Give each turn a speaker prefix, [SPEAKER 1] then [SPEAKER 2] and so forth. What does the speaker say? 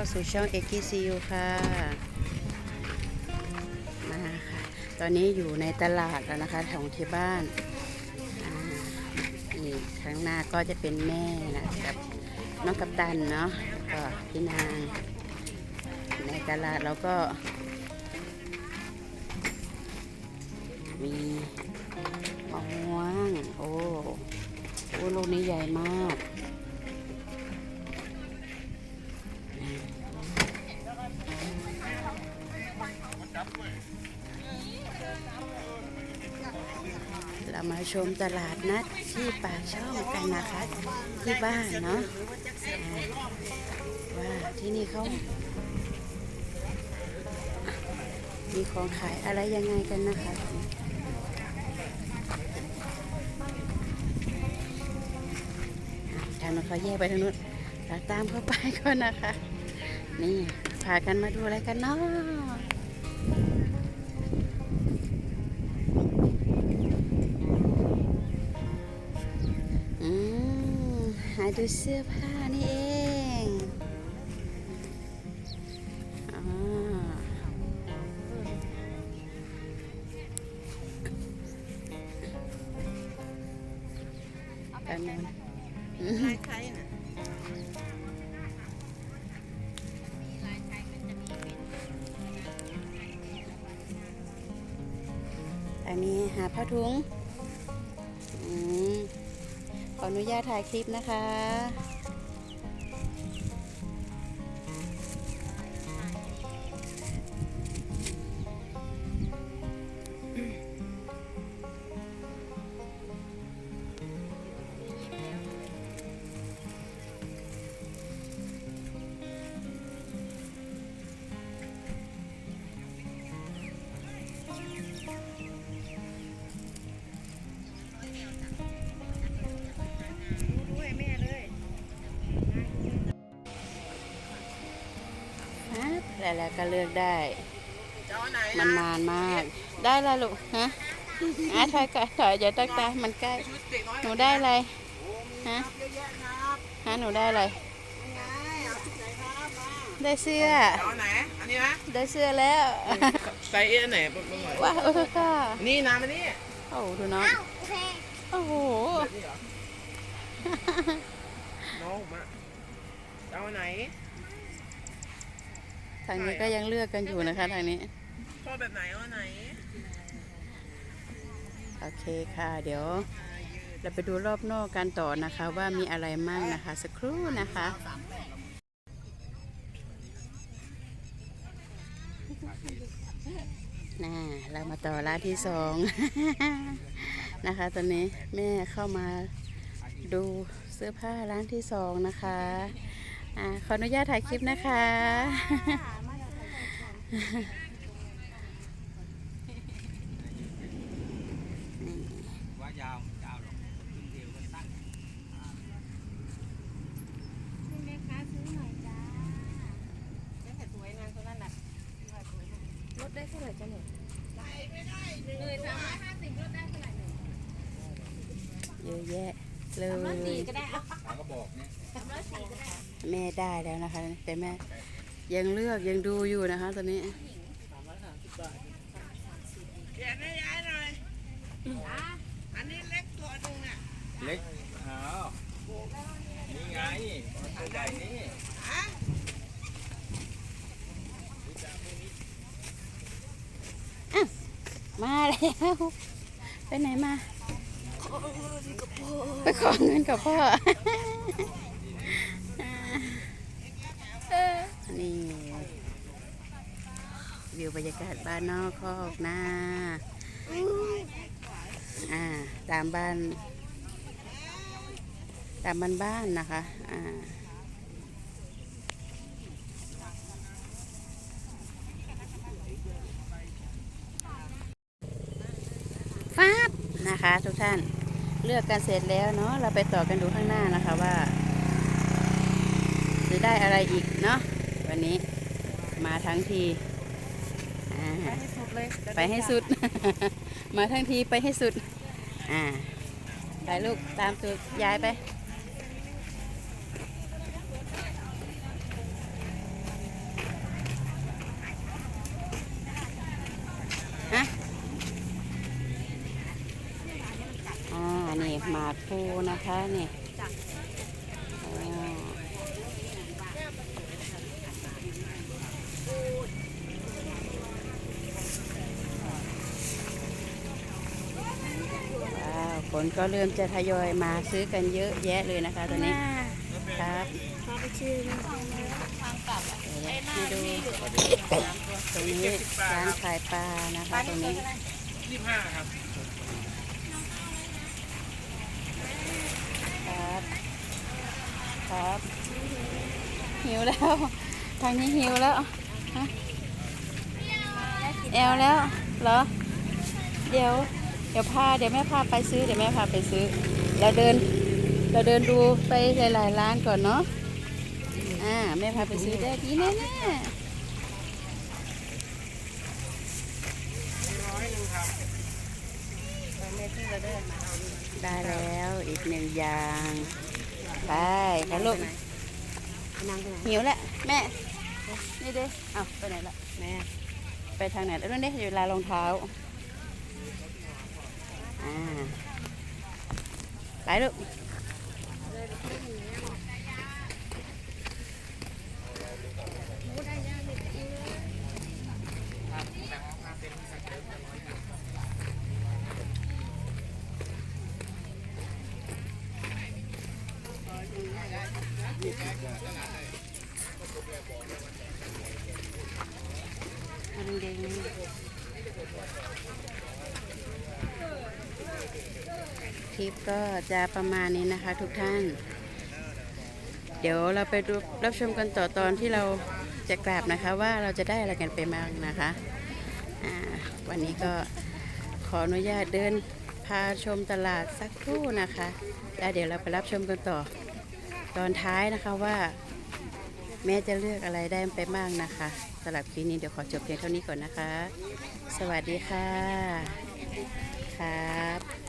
[SPEAKER 1] าสู่ช่องเอ็กซิซียูค่ะมาค่ะ ตอนนี้อยู่ในตลาดแล้วนะคะของที่บ้านนี่ข้างหน้าก็จะเป็นแม่นะกับน้องกัปตันเนาะก็พี่นาง ในตลาดแล้วก็ มีมะม่วงโอ้โอ้ลูกนี้ใหญ่มาก ชมตลาดนัดที่ปากช่องกันนะคะที่บ้านเนาะว่าที่นี่เขามีของขายอะไรยังไงกันนะคะทางนั้นเขาแยกไปทางนู้นเราตามเข้าไปก่อนนะคะ นี่พากันมาดูอะไรกันเนาะ มหาดูเสื้อผ้านี่เองอ่ากันนึง
[SPEAKER 2] ลายไทยน่ะ
[SPEAKER 1] อันนี้หาผ้าถุงอืมข ออนุญาตถ่ายคลิปนะคะ ครับแล้วก็เลือกได้
[SPEAKER 2] เจ้าไหน
[SPEAKER 1] มันนานมาก ได้ละลูกฮะอะถอยก่อนถอยอย่าตักตามันใกล้
[SPEAKER 2] ชุดเด็กน้อย
[SPEAKER 1] หนูได้อะไรฮะ
[SPEAKER 2] เยอะแยะครับ
[SPEAKER 1] ฮะหนูได้อะไร
[SPEAKER 2] ไงเอาชุดไหนครับมา
[SPEAKER 1] ได้เสื้อ
[SPEAKER 2] เจ้าไหน อันนี้นะ
[SPEAKER 1] ได้เสื้อแล้ว
[SPEAKER 2] ไซส์เอไหนบ้างบ้าง
[SPEAKER 1] ว้าวค่ะ
[SPEAKER 2] นี่นะมานี่
[SPEAKER 1] โอ้โหดูน้องโอ้โห
[SPEAKER 2] นี่เหรอน้องมาเจ้าไหน
[SPEAKER 1] ทางนี้ก็ยังเลือกกันอยู่นะคะทางนี้
[SPEAKER 2] ชอบแบบไหนเอาไหน
[SPEAKER 1] โอเคค่ะ เดี๋ยว เราไปดูรอบนอกกันต่อนะคะ ว่ามีอะไรมั่งนะคะ สักครู่นะคะน่าเรามาต่อร้านที่สองนะคะ ตอนนี้แม่เข้ามาดูเสื้อผ้าร้านที่สองนะคะ อาขออนุญาตถ่ายคลิปนะคะ
[SPEAKER 3] ว่ายาวยาวหรอกครึ่งเดียวก็ตั้ง
[SPEAKER 2] สวยงานตัวนั้นน่ะ
[SPEAKER 4] ลดได้เท่าไหร่จ๊ะเนี่ย
[SPEAKER 1] เยอะแยะเลย
[SPEAKER 4] ก็ได้อะ
[SPEAKER 3] ปากก็บอกเนี่ย
[SPEAKER 1] แม่ได้แล้วนะคะ แต่แม่ยังเลือกยังดูอยู่นะคะตอนนี้
[SPEAKER 2] เขียนให้ย้ายหน่อยอันนี้เล็กตัวหนึงอะ
[SPEAKER 3] เล็กอ้าวนี่ไงตัวใหญ่นี่
[SPEAKER 2] ฮะ
[SPEAKER 1] มาแล้ว ไปไหนมา ไปขอเงินกับพ่อ นี่วิวบรรยากาศบ้านนอกคอกหน้าอ่า ตามบ้าน ตามบ้านบ้านนะคะ อ่าฟ้าบนะคะทุกท่าน เลือกกันเสร็จแล้วเนาะเราไปต่อกันดูข้างหน้านะคะว่าจะได้อะไรอีกเนาะวันนี้มาทั้งทีอ่า
[SPEAKER 2] ไปให้สุดเลย
[SPEAKER 1] ไปให้สุด มาทั้งทีไปให้สุด อ่าไปลูกตามตัวยายไป ดปูนะคะนี่ว้าวคนก็เริ่มจะทยอยมาซื้อกันเยอะแยะเลยนะคะตอนนี้ครับ
[SPEAKER 4] พาไปชื่อ
[SPEAKER 1] ให้ดูตรงนี้ร้านขายปลานะคะตรงนี้
[SPEAKER 3] ยี่ห้าครับ
[SPEAKER 1] ครับ หิวแล้ว ทางนี้หิวแล้วฮะแอลแล้วเหรอ เดี๋ยว เดี๋ยวพา เดี๋ยวแม่พาไปซื้อ เดี๋ยวแม่พาไปซื้อ เราเดิน เราเดินดูไปหลายๆร้านก่อนเนาะ อ่า แม่พาไปซื้อได้ดีแน่ๆได้แล้วอีกหนึ่งอย่าง ไปค่ะลูกหิวแล้วแม่นี่เด้เอาไปไหนละแม่ไปทางไหนแล้วนู่นเด้อยู่ลานรองเท้าอ่าไปลูก มันแดงคลิปก็จะประมาณนี้นะคะทุกท่าน เดี๋ยวเราไปดูรับชมกันต่อตอนที่เราจะกราบนะคะว่าเราจะได้อะไรกันไปบ้างนะคะวันนี้ก็ขออนุญาตเดินพาชมตลาดสักครู่นะคะแล้วเดี๋ยวเราไปรับชมกันต่อ ตอนท้ายนะคะว่า แม่จะเลือกอะไรได้ไปบ้างนะคะสำหรับคลิปนี้เดี๋ยวขอจบเพียงเท่านี้ก่อนนะคะ สวัสดีค่ะ ครับ